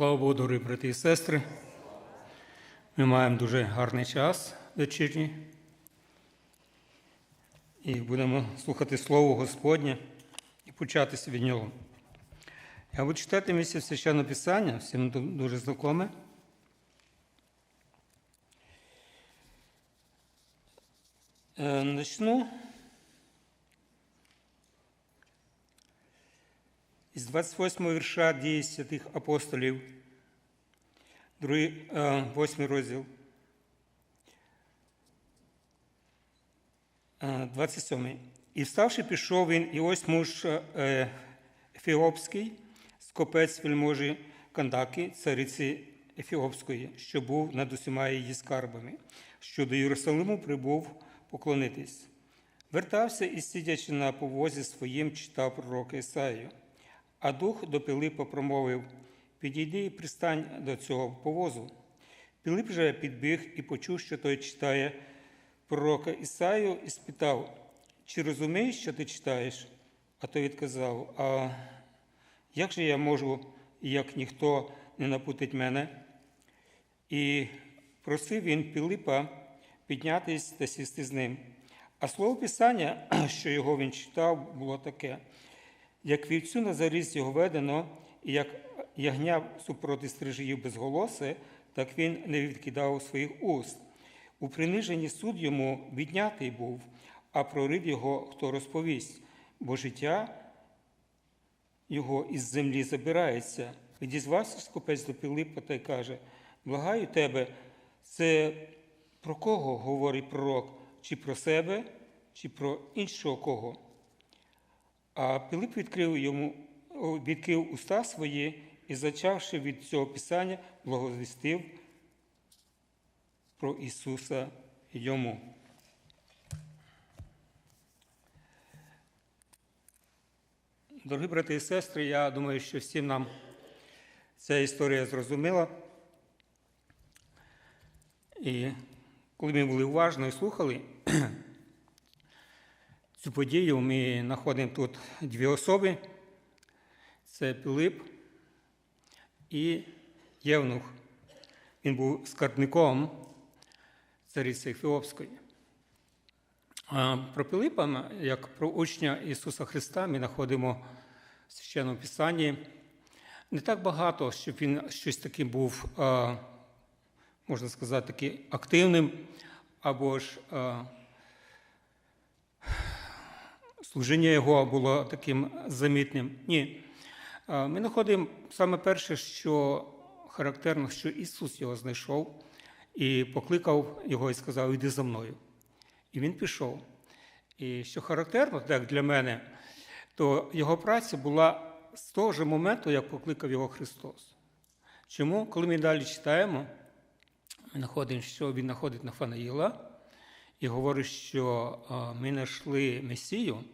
Слава Богу, дорогі брати і сестри. Ми маємо дуже гарний час вечірній. І будемо слухати Слово Господнє і початися від нього. Я буду читати місце священного Писання, всім дуже знакоме. Е, Начну із 28 вірша дії святих апостолів, другий, е, восьмий розділ. Е, 27. І вставши, пішов він, і ось муж Ефіопський, скопець вельможі Кандаки, цариці Ефіопської, що був над усіма її скарбами, що до Єрусалиму прибув поклонитись. Вертався і, сидячи на повозі своїм, читав пророка Ісаїю. А дух до Пилипа промовив: Підійди і пристань до цього повозу. Пилип же підбіг і почув, що той читає пророка Ісаю, і спитав, чи розумієш, що ти читаєш? А той відказав: А як же я можу, як ніхто не напутить мене? І просив він Пилипа піднятись та сісти з ним. А слово Писання, що його він читав, було таке: як вівцю на заріз його ведено, і як ягня супроти стрижиїв безголосе, так він не відкидав своїх уст. У приниженні суд йому віднятий був, а про рид його хто розповість, бо життя його із землі забирається. Відізвався скупець до Пилипа та й каже: Благаю тебе, це про кого говорить пророк? Чи про себе, чи про іншого кого? А Пилип відкрив йому, відкрив уста свої і, зачавши від цього писання, благозвістив про Ісуса йому. Дорогі брати і сестри, я думаю, що всім нам ця історія зрозуміла. І коли ми були уважно і слухали цю подію, ми знаходимо тут дві особи: це Пилип і Євнух. Він був скарбником цариці Ефіопської. Про Пилипа, як про учня Ісуса Христа, ми знаходимо в священному Писанні не так багато, щоб він щось таке був, можна сказати, таки активним, або ж служіння його було таким замітним. Ні. Ми знаходимо саме перше, що характерно, що Ісус його знайшов і покликав його і сказав: Іди за мною. І він пішов. І що характерно, так для мене, то його праця була з того ж моменту, як покликав його Христос. Чому, коли ми далі читаємо, ми знаходимо, що він знаходить Нафанаїла і говорить, що ми знайшли Месію,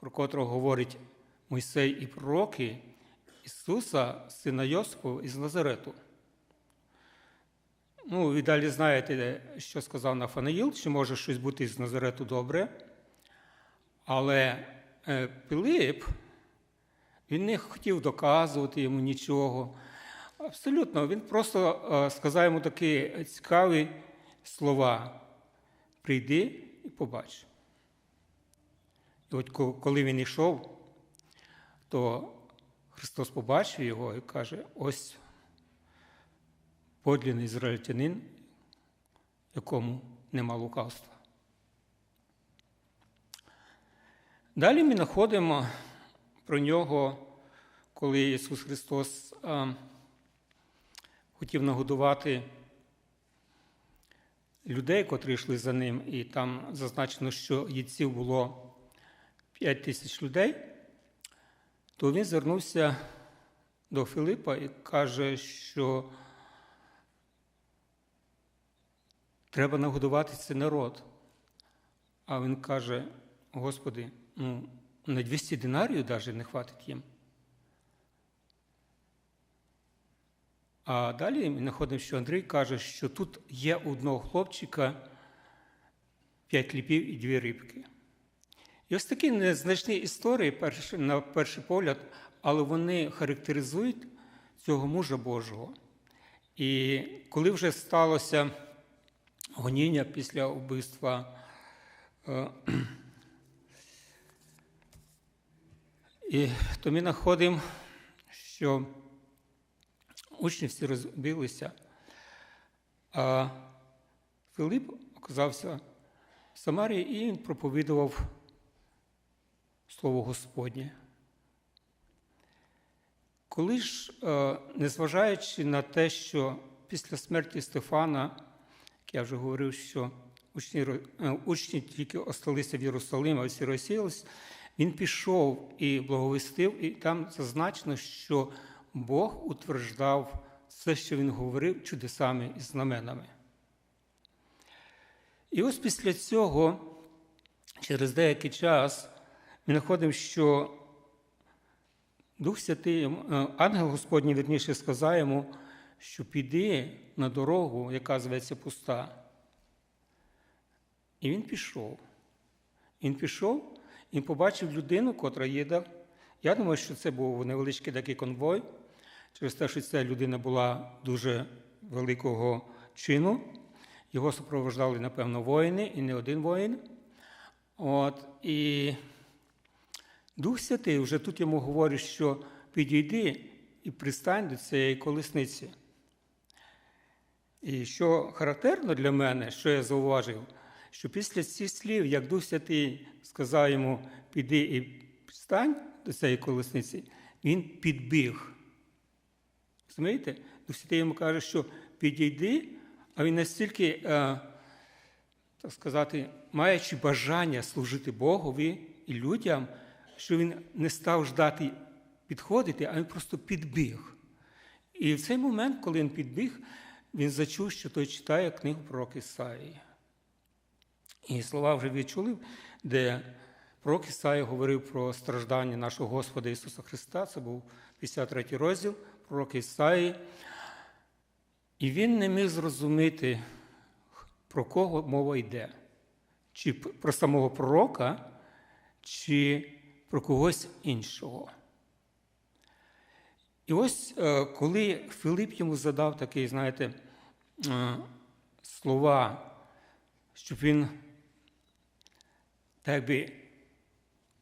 про котрого говорить Мойсей і пророки Ісуса, сина Йосипу із Назарету. Ну, ви далі знаєте, що сказав Нафанаїл, чи може щось бути з Назарету добре. Але е, Пилип, він не хотів доказувати йому нічого. Абсолютно, він просто е, сказав йому такі цікаві слова: прийди і побач. От коли він йшов, то Христос побачив його і каже: ось подлінний ізраїльтянин, якому нема лукавства. Далі ми знаходимо про нього, коли Ісус Христос а, хотів нагодувати людей, котрі йшли за ним, і там зазначено, що їдців було 5 тисяч людей, то він звернувся до Филипа і каже, що треба нагодувати цей народ. А він каже: Господи, ну, на 200 динарів навіть не хватить їм. А далі ми знаходимо, що Андрій каже, що тут є одного хлопчика п'ять ліпів і дві рибки. І ось такі незначні історії, на перший погляд, але вони характеризують цього мужа Божого. І коли вже сталося гоніння після вбивства, е, і то ми знаходимо, що учні всі розбилися, а Филип оказався в Самарії і він проповідував Слово Господнє. Коли ж, е, незважаючи на те, що після смерті Стефана, як я вже говорив, що учні, е, учні тільки осталися в Єрусалимі, а всі розсіялись, він пішов і благовістив, і там зазначено, що Бог утверждав все, що він говорив, чудесами і знаменами. І ось після цього, через деякий час, ми знаходимо, що Дух Святий, е, ангел Господній, вірніше, сказав йому, що піди на дорогу, яка зветься пуста. І він пішов. Він пішов і побачив людину, котра їде. Я думаю, що це був невеличкий такий конвой, через те, що ця людина була дуже великого чину. Його супроводжали, напевно, воїни, і не один воїн. От, і Дух Святий вже тут йому говорить, що підійди і пристань до цієї колесниці. І що характерно для мене, що я зауважив, що після цих слів, як Дух Святий сказав йому, піди і пристань до цієї колесниці, він підбіг. Розумієте? Дух Святий йому каже, що підійди, а він настільки, е, так сказати, маючи бажання служити Богові і людям, що він не став ждати підходити, а він просто підбіг. І в цей момент, коли він підбіг, він зачув, що той читає книгу пророка Ісаї. І слова вже відчули, де пророк Ісаї говорив про страждання нашого Господа Ісуса Христа. Це був 53 розділ пророка Ісаї. І він не міг зрозуміти, про кого мова йде. Чи про самого пророка, чи про когось іншого. І ось е, коли Филип йому задав такі, знаєте, е, слова, щоб він, так би,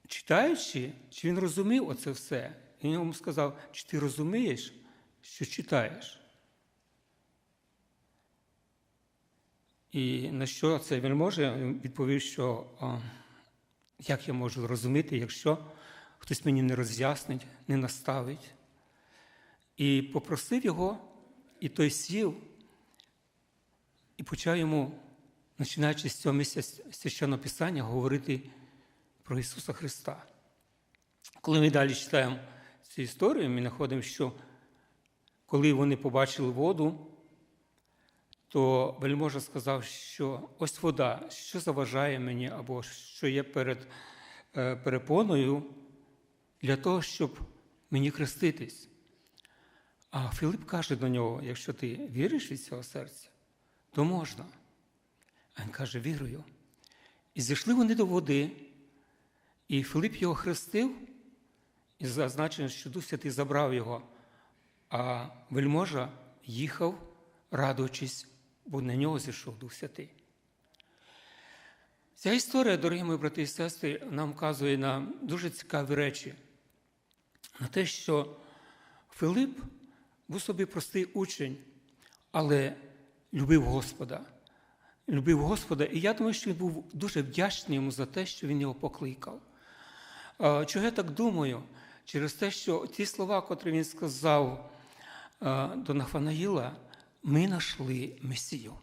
читаючи, чи він розумів оце все, він йому сказав, чи ти розумієш, що читаєш? І на що це він може? Він відповів, що о, як я можу розуміти, якщо хтось мені не роз'яснить, не наставить. І попросив його, і той сів, і почав йому, починаючи з цього місця священного Писання, говорити про Ісуса Христа. Коли ми далі читаємо цю історію, ми знаходимо, що коли вони побачили воду, то вельможа сказав, що ось вода, що заважає мені, або що є перед е, перепоною для того, щоб мені хреститись. А Філип каже до нього: якщо ти віриш від цього серця, то можна. А він каже, вірую. І зійшли вони до води, і Филип його хрестив, і зазначено, що Дух Святий забрав його, а вельможа їхав, радуючись, бо на нього зійшов Дух Святий. Ця історія, дорогі мої брати і сестри, нам вказує на дуже цікаві речі, на те, що Филип був собі простий учень, але любив Господа. Любив Господа, і я думаю, що він був дуже вдячний йому за те, що він його покликав. Чого я так думаю? Через те, що ті слова, котрі він сказав до Нафанаїла, ми знайшли Месію.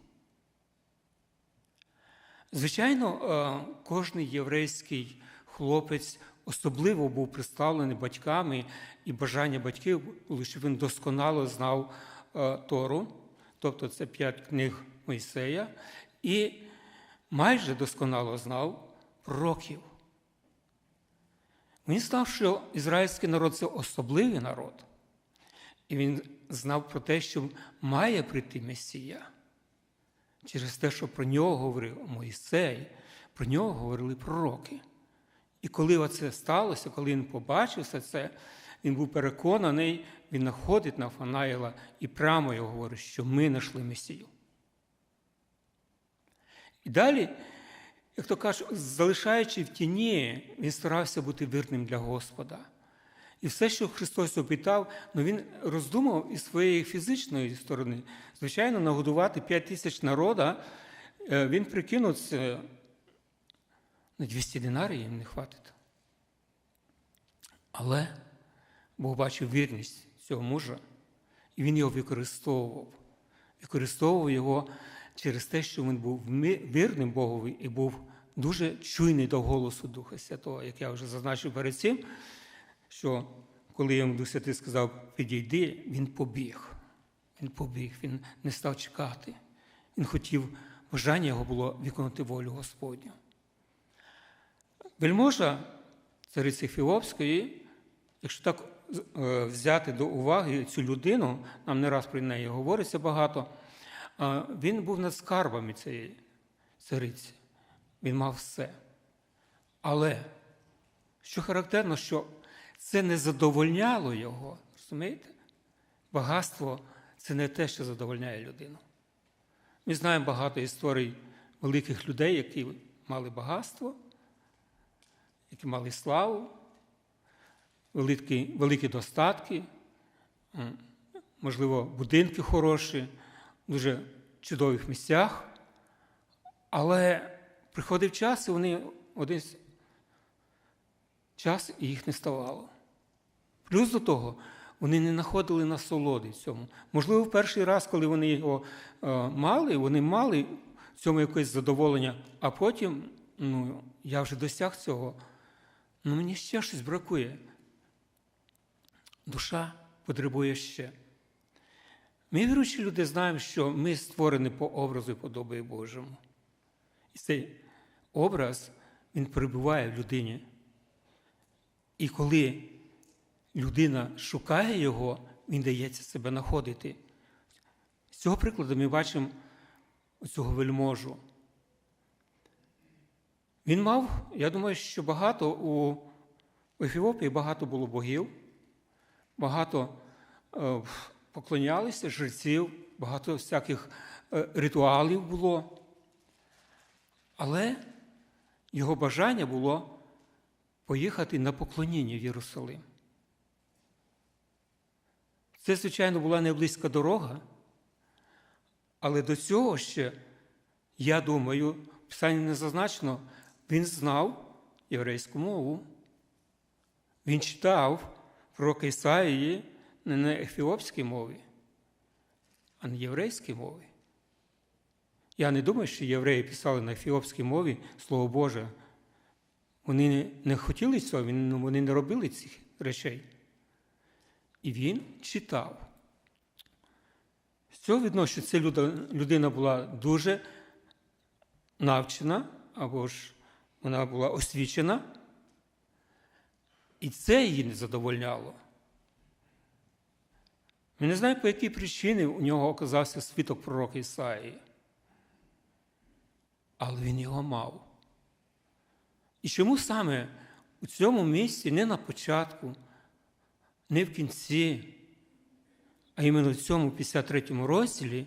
Звичайно, кожен єврейський хлопець особливо був представлений батьками, і бажання батьків було, щоб він досконало знав Тору, тобто це п'ять книг Мойсея, і майже досконало знав пророків. Він знав, що ізраїльський народ це особливий народ. І він знав про те, що має прийти Месія. Через те, що про нього говорив Моїсей, про нього говорили пророки. І коли оце сталося, коли він побачив все це, Він був переконаний, він находить Нафанаїла і прямо його говорить, що ми знайшли Месію. І далі, як то кажуть, залишаючи в тіні, він старався бути вірним для Господа. І все, що Христос опитав, ну він роздумав із своєї фізичної сторони. Звичайно, нагодувати 5 тисяч народа, е, він прикинув на 200 динарів їм не хватить. Але Бог бачив вірність цього мужа, і він його використовував. Використовував його через те, що він був вірним Богові і був дуже чуйний до голосу Духа Святого, як я вже зазначив перед цим, що коли йому Дух Святий сказав, підійди, він побіг. Він побіг, він не став чекати. Він хотів, бажання його було виконати волю Господню. Вельможа цариці Фіопської, якщо так е, взяти до уваги цю людину, нам не раз про неї говориться багато, він був над скарбами цієї цариці. Він мав все. Але, що характерно, що це не задовольняло його. Розумієте? Багатство це не те, що задовольняє людину. Ми знаємо багато історій великих людей, які мали багатство, які мали славу, великі, великі достатки, можливо, будинки хороші, дуже чудових місцях. Але приходив час, і вони один час і їх не ставало. Плюс до того, вони не знаходили насолоди цьому. Можливо, в перший раз, коли вони його е, мали, вони мали в цьому якесь задоволення, а потім ну, я вже досяг цього, ну мені ще щось бракує. Душа потребує ще. Ми, віруючі люди, знаємо, що ми створені по образу і подобаю Божому. І цей образ, він перебуває в людині. І коли людина шукає його, він дається себе знаходити. З цього прикладу ми бачимо цього вельможу. Він мав, я думаю, що багато у Ефіопії багато було богів, багато е, поклонялися жреців, багато всяких е, ритуалів було. Але його бажання було поїхати на поклоніння в Єрусалим. Це, звичайно, була не близька дорога, але до цього ще, я думаю, в Писанні не зазначено, він знав єврейську мову. Він читав пророка Ісаїї не на ефіопській мові, а на єврейській мові. Я не думаю, що євреї писали на ефіопській мові Слово Боже. Вони не хотіли цього, вони не робили цих речей. І він читав. З цього видно, що ця людина була дуже навчена, або ж вона була освічена, і це її не задовольняло. Ми не знаємо, по якій причині у нього оказався світок пророка Ісаїї. Але він його мав. І чому саме у цьому місці, не на початку, не в кінці, а іменно в цьому 53-му розділі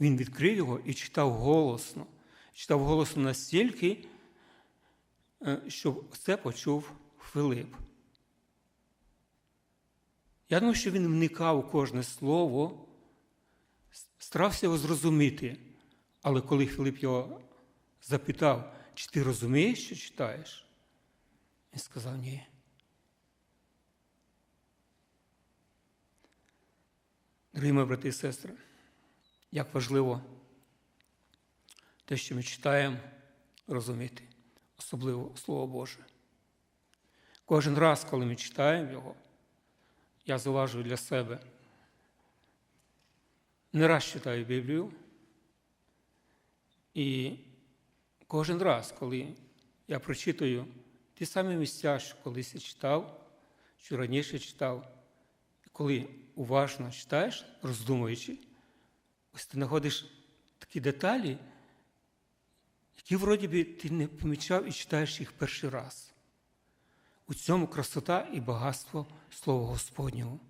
він відкрив його і читав голосно. Читав голосно настільки, е, щоб це почув Филип. Я думаю, що він вникав кожне слово, старався його зрозуміти. Але коли Филип його запитав, чи ти розумієш, що читаєш, він сказав ні. Дорогі мої брати і сестри, як важливо те, що ми читаємо, розуміти, особливо Слово Боже. Кожен раз, коли ми читаємо його, я зауважую для себе. Не раз читаю Біблію, і кожен раз, коли я прочитую ті самі місця, що колись я читав, що раніше читав, коли уважно читаєш, роздумуючи, ось ти знаходиш такі деталі, які, вроді би, ти не помічав і читаєш їх перший раз. У цьому красота і багатство Слова Господнього.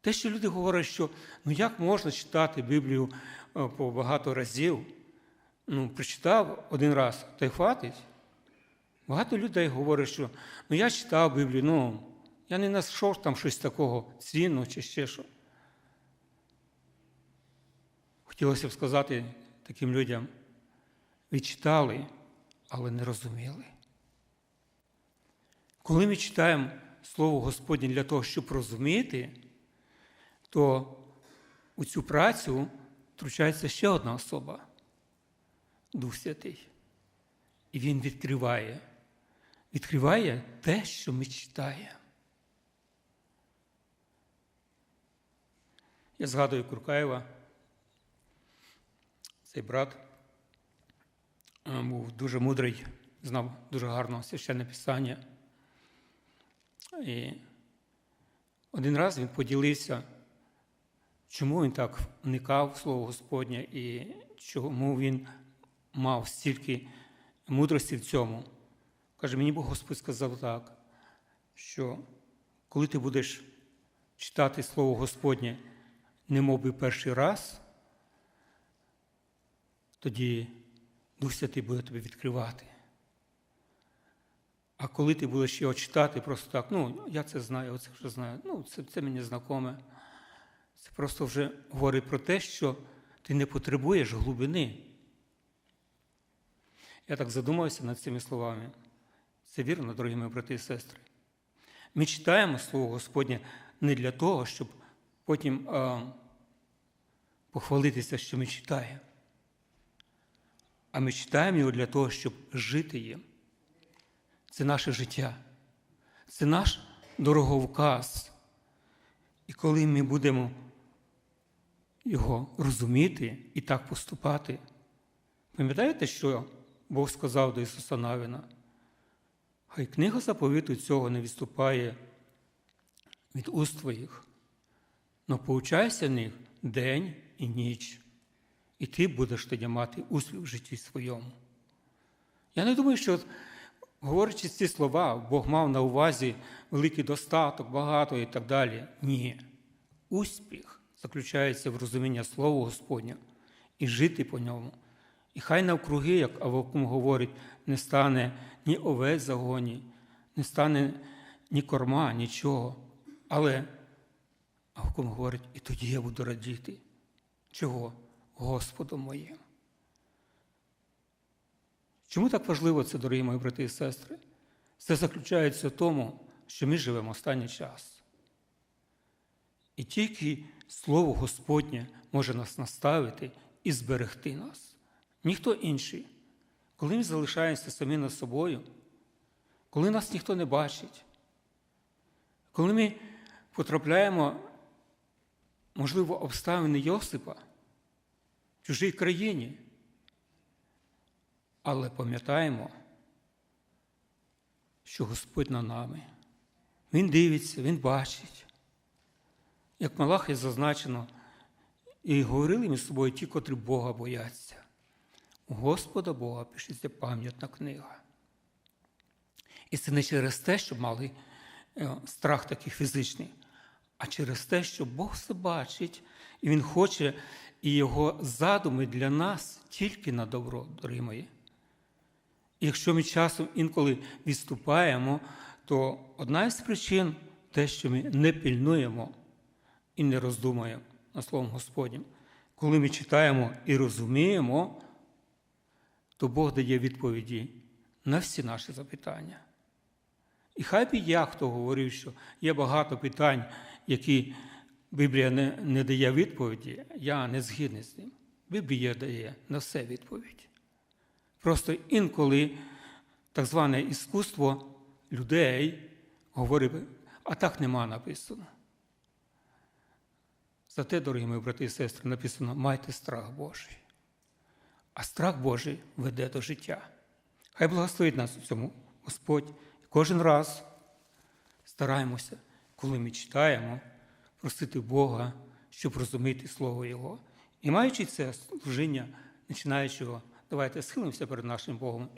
Те, що люди говорять, що ну як можна читати Біблію е, по багато разів, ну, прочитав один раз, та й хватить. Багато людей говорять, що ну я читав Біблію, ну я не знайшов там щось такого цінного чи ще що. Хотілося б сказати таким людям, ви читали, але не розуміли. Коли ми читаємо Слово Господнє для того, щоб розуміти, то у цю працю втручається ще одна особа Дух Святий. І він відкриває, відкриває те, що ми читаємо. Я згадую Куркаєва, цей брат е, був дуже мудрий, знав дуже гарно священне писання. І один раз він поділився, чому він так вникав в Слово Господнє і чому він мав стільки мудрості в цьому. Каже, мені Бог Господь сказав так, що коли ти будеш читати Слово Господнє, не мов би перший раз, тоді Дух Святий буде тобі відкривати. А коли ти будеш його читати, просто так, ну, я це знаю, оце вже знаю, ну, це, це мені знакоме. Це просто вже говорить про те, що ти не потребуєш глибини. Я так задумався над цими словами. Це вірно, дорогі мої брати і сестри. Ми читаємо Слово Господнє не для того, щоб потім а, похвалитися, що ми читаємо. А ми читаємо його для того, щоб жити їм. Це наше життя, це наш дороговказ. І коли ми будемо його розуміти і так поступати, пам'ятаєте, що Бог сказав до Ісуса Навіна? Хай книга заповіту цього не відступає від уст твоїх, но поучайся в них день і ніч, і ти будеш тоді мати успіх в житті своєму. Я не думаю, що, говорячи ці слова, Бог мав на увазі великий достаток, багато і так далі. Ні. Успіх заключається в розумінні Слова Господня і жити по ньому. І хай навкруги, як Авакум говорить, не стане ні овець загоні, не стане ні корма, нічого. Але Авакум говорить, і тоді я буду радіти. Чого? Господом моїм. Чому так важливо це, дорогі мої брати і сестри? Це заключається в тому, що ми живемо останній час. І тільки Слово Господнє може нас наставити і зберегти нас. Ніхто інший. Коли ми залишаємося самі над собою, коли нас ніхто не бачить, коли ми потрапляємо, можливо, обставини Йосипа в чужій країні, але пам'ятаємо, що Господь на нами. Він дивиться, Він бачить. Як Малахі зазначено, і говорили між собою ті, котрі Бога бояться. У Господа Бога пишеться пам'ятна книга. І це не через те, щоб мали е, страх такий фізичний, а через те, що Бог все бачить, і Він хоче, і Його задуми для нас тільки на добро, дорогі мої. Якщо ми часом інколи відступаємо, то одна із причин те, що ми не пильнуємо і не роздумуємо над Словом Господнім. Коли ми читаємо і розуміємо, то Бог дає відповіді на всі наші запитання. І хай би я, хто говорив, що є багато питань, які Біблія не, не дає відповіді, я не згідний з ним. Біблія дає на все відповідь. Просто інколи так зване іскусство людей говорить, а так нема написано. Зате, дорогі мої брати і сестри, написано майте страх Божий. А страх Божий веде до життя. Хай благословить нас у цьому Господь. Кожен раз стараємося, коли ми читаємо, просити Бога, щоб розуміти Слово Його. І маючи це служіння, починаючого, давайте схилимося перед нашим Богом.